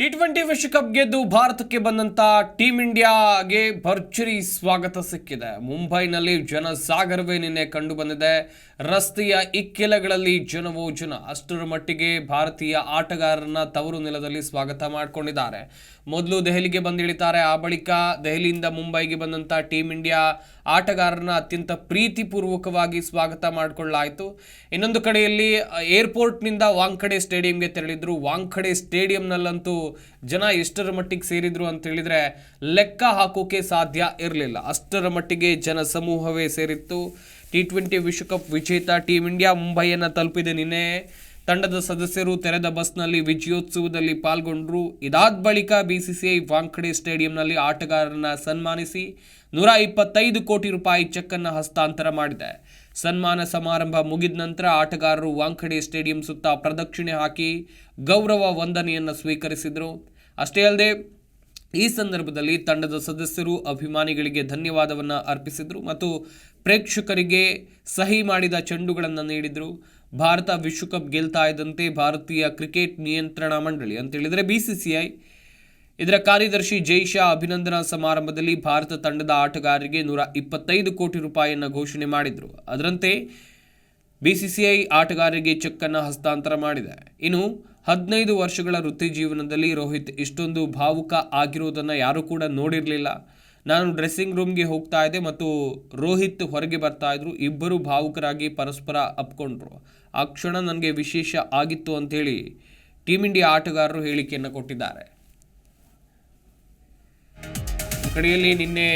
T twenty ವಿಶ್ವಕಪ್ ಗೆದ್ದು ಭಾರತಕ್ಕೆ ಬಂದಂತ ಟೀಮ್ ಇಂಡಿಯಾಗೆ ಭರ್ಜರಿ ಸ್ವಾಗತ ಸಿಕ್ಕಿದೆ. ಮುಂಬೈನಲ್ಲಿ ಜನಸಾಗರವೇ ನಿನ್ನೆ ಕಂಡು ಬಂದಿದೆ. ರಸ್ತೆಯ ಇಕ್ಕೆಲಗಳಲ್ಲಿ ಜನವೋ ಜನ ಅಷ್ಟರ ಮಟ್ಟಿಗೆ ಭಾರತೀಯ ಆಟಗಾರರನ್ನ ತವರು ನೆಲದಲ್ಲಿ ಸ್ವಾಗತ ಮಾಡಿಕೊಂಡಿದ್ದಾರೆ. ಮೊದಲು ದೆಹಲಿಗೆ ಬಂದಿಳಿತಾರೆ. ಆ ಬಳಿಕ ದೆಹಲಿಯಿಂದ ಮುಂಬೈಗೆ ಬಂದಂಥ ಟೀಮ್ ಇಂಡಿಯಾ ಆಟಗಾರರನ್ನ ಅತ್ಯಂತ ಪ್ರೀತಿಪೂರ್ವಕವಾಗಿ ಸ್ವಾಗತ ಮಾಡಿಕೊಳ್ಳಲಾಯಿತು ಇನ್ನೊಂದು ಕಡೆಯಲ್ಲಿ ಏರ್ಪೋರ್ಟ್ನಿಂದ ವಾಂಖಡೆ ಸ್ಟೇಡಿಯಂಗೆ ತೆರಳಿದ್ರು. ವಾಂಖಡೆ ಸ್ಟೇಡಿಯಂನಲ್ಲಂತೂ ಜನ ಎಷ್ಟರ ಮಟ್ಟಿಗೆ ಸೇರಿದ್ರು ಅಂತ ಹೇಳಿದ್ರೆ ಲೆಕ್ಕ ಹಾಕೋಕೆ ಸಾಧ್ಯ ಇರಲಿಲ್ಲ. ಅಷ್ಟರ ಮಟ್ಟಿಗೆ ಜನ ಸಮೂಹವೇ ಸೇರಿತ್ತು. ಟಿ ಟ್ವೆಂಟಿ ವಿಶ್ವಕಪ್ ವಿಜೇತ ಟೀಮ್ ಇಂಡಿಯಾ ಮುಂಬೈಯನ್ನು ತಲುಪಿದೆ ನಿನ್ನೆ. ತಂಡದ ಸದಸ್ಯರು ತೆರೆದ ಬಸ್ನಲ್ಲಿ ವಿಜಯೋತ್ಸವದಲ್ಲಿ ಪಾಲ್ಗೊಂಡ್ರು. ಇದಾದ ಬಳಿಕ ಬಿಸಿಸಿಐ ವಾಂಖಡೆ ಸ್ಟೇಡಿಯಂನಲ್ಲಿ ಆಟಗಾರರನ್ನ ಸನ್ಮಾನಿಸಿ ನೂರ ಇಪ್ಪತ್ತೈದು ಕೋಟಿ ರೂಪಾಯಿ ಚೆಕ್ ಅನ್ನು ಹಸ್ತಾಂತರ ಮಾಡಿದೆ. ಸನ್ಮಾನ ಸಮಾರಂಭ ಮುಗಿದ ನಂತರ ಆಟಗಾರರು ವಾಂಖಡೆ ಸ್ಟೇಡಿಯಂ ಸುತ್ತ ಪ್ರದಕ್ಷಿಣೆ ಹಾಕಿ ಗೌರವ ವಂದನೆಯನ್ನು ಸ್ವೀಕರಿಸಿದರು. ಅಷ್ಟೇ ಅಲ್ಲದೆ, ಈ ಸಂದರ್ಭದಲ್ಲಿ ತಂಡದ ಸದಸ್ಯರು ಅಭಿಮಾನಿಗಳಿಗೆ ಧನ್ಯವಾದವನ್ನು ಅರ್ಪಿಸಿದರು ಮತ್ತು ಪ್ರೇಕ್ಷಕರಿಗೆ ಸಹಿ ಮಾಡಿದ ಚೆಂಡುಗಳನ್ನು ನೀಡಿದರು. ಭಾರತ ವಿಶ್ವಕಪ್ ಗೆಲ್ತಾ ಇದ್ದಂತೆ ಭಾರತೀಯ ಕ್ರಿಕೆಟ್ ನಿಯಂತ್ರಣ ಮಂಡಳಿ ಅಂತ ಹೇಳಿದರೆ ಬಿ ಸಿ ಸಿ ಐ ಇದರ ಕಾರ್ಯದರ್ಶಿ ಜೈಶಾ ಅಭಿನಂದನಾ ಸಮಾರಂಭದಲ್ಲಿ ಭಾರತ ತಂಡದ ಆಟಗಾರರಿಗೆ ನೂರ ಇಪ್ಪತ್ತೈದು ಕೋಟಿ ರೂಪಾಯಿಯನ್ನು ಘೋಷಣೆ ಮಾಡಿದರು. ಅದರಂತೆ ಬಿಸಿಸಿಐ ಆಟಗಾರರಿಗೆ ಚೆಕ್ ಅನ್ನು ಹಸ್ತಾಂತರ ಮಾಡಿದೆ. ಇನ್ನು ಹದಿನೈದು ವರ್ಷಗಳ ವೃತ್ತಿ ಜೀವನದಲ್ಲಿ ರೋಹಿತ್ ಇಷ್ಟೊಂದು ಭಾವುಕ ಆಗಿರೋದನ್ನು ಯಾರೂ ಕೂಡ ನೋಡಿರಲಿಲ್ಲ. ನಾನು ಡ್ರೆಸ್ಸಿಂಗ್ ರೂಮ್ಗೆ ಹೋಗ್ತಾ ಇದ್ದೆ ಮತ್ತು ರೋಹಿತ್ ಹೊರಗೆ ಬರ್ತಾ ಇದ್ರು. ಇಬ್ಬರು ಭಾವುಕರಾಗಿ ಪರಸ್ಪರ ಅಪ್ಕೊಂಡ್ರು. ಆ ಕ್ಷಣ ನನಗೆ ವಿಶೇಷ ಆಗಿತ್ತು ಅಂಥೇಳಿ ಟೀಮ್ ಇಂಡಿಯಾ ಆಟಗಾರರು ಹೇಳಿಕೆಯನ್ನು ಕೊಟ್ಟಿದ್ದಾರೆ. ಕಡೆಯಲ್ಲಿ ನಿನ್ನೆ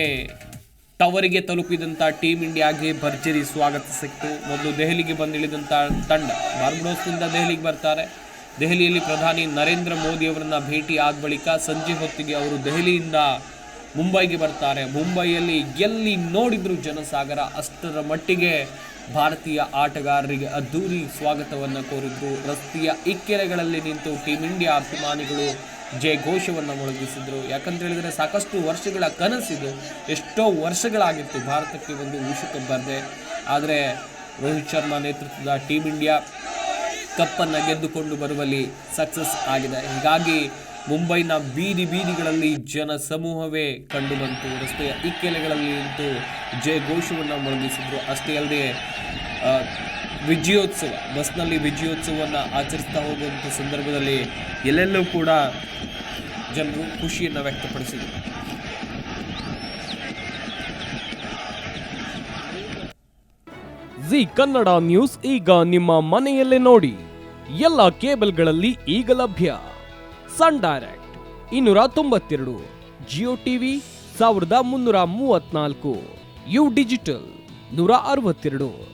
ಟವರಿಗೆ ತಲುಪಿದಂಥ ಟೀಮ್ ಇಂಡಿಯಾಗೆ ಭರ್ಜರಿ ಸ್ವಾಗತ ಸಿಕ್ತು. ಮೊದಲು ದೆಹಲಿಗೆ ಬಂದಿಳಿದಂಥ ತಂಡ ಬಾರ್ಬಡೋಸ್ನಿಂದ ದೆಹಲಿಗೆ ಬರ್ತಾರೆ. ದೆಹಲಿಯಲ್ಲಿ ಪ್ರಧಾನಿ ನರೇಂದ್ರ ಮೋದಿ ಅವರನ್ನು ಭೇಟಿ ಆದ ಬಳಿಕ ಸಂಜೆ ಹೊತ್ತಿಗೆ ಅವರು ದೆಹಲಿಯಿಂದ ಮುಂಬೈಗೆ ಬರ್ತಾರೆ. ಮುಂಬೈಯಲ್ಲಿ ಎಲ್ಲಿ ನೋಡಿದರೂ ಜನಸಾಗರ, ಅಷ್ಟರ ಮಟ್ಟಿಗೆ ಭಾರತೀಯ ಆಟಗಾರರಿಗೆ ಅದ್ಧೂರಿ ಸ್ವಾಗತವನ್ನು ಕೋರಿದ್ರು. ರಸ್ತೆಯ ಇಕ್ಕೆರೆಗಳಲ್ಲಿ ನಿಂತು ಟೀಮ್ ಇಂಡಿಯಾ ಅಭಿಮಾನಿಗಳು ಜಯ ಘೋಷವನ್ನು ಮೊಳಗಿಸಿದರು. ಯಾಕಂತ ಹೇಳಿದರೆ ಸಾಕಷ್ಟು ವರ್ಷಗಳ ಕನಸಿದು ಎಷ್ಟೋ ವರ್ಷಗಳಾಗಿತ್ತು ಭಾರತಕ್ಕೆ ಒಂದು ವಿಶ್ವಕಪ್ ಬರದೆ ಆದರೆ ರೋಹಿತ್ ಶರ್ಮಾ ನೇತೃತ್ವದ ಟೀಮ್ ಇಂಡಿಯಾ ಕಪ್ಪನ್ನು ಗೆದ್ದುಕೊಂಡು ಬರುವಲ್ಲಿ ಸಕ್ಸಸ್ ಆಗಿದೆ. ಹೀಗಾಗಿ ಮುಂಬೈನ ಬೀದಿ ಬೀದಿಗಳಲ್ಲಿ ಜನ ಸಮೂಹವೇ ಕಂಡುಬಂತು ರಸ್ತೆಯ ಇಕ್ಕೆಲೆಗಳಲ್ಲಿ ನಿಂತು ಜಯ ಘೋಷವನ್ನು ಮೊಳಗಿಸಿದ್ರು. ಅಷ್ಟೇ ಅಲ್ಲದೆ ವಿಜಯೋತ್ಸವ, ಬಸ್ನಲ್ಲಿ ವಿಜಯೋತ್ಸವವನ್ನು ಆಚರಿಸ್ತಾ ಹೋಗುವಂಥ ಸಂದರ್ಭದಲ್ಲಿ ಎಲ್ಲೆಲ್ಲೂ ಕೂಡ ಜನರು ಖುಷಿಯನ್ನು ವ್ಯಕ್ತಪಡಿಸಿದರು. ಜಿ ಕನ್ನಡ ನ್ಯೂಸ್ ಈಗ ನಿಮ್ಮ ಮನೆಯಲ್ಲೇ ನೋಡಿ. ಎಲ್ಲ ಕೇಬಲ್ಗಳಲ್ಲಿ ಈಗ ಲಭ್ಯ. ಸನ್ ಡೈರೆಕ್ಟ್ ಇನ್ನೂರ ತೊಂಬತ್ತೆರಡು, ಜಿಯೋ ಟಿವಿ ಸಾವಿರದ ಮುನ್ನೂರ ಮೂವತ್ನಾಲ್ಕು ಯು ಡಿಜಿಟಲ್ ನೂರ ಅರವತ್ತೆರಡು.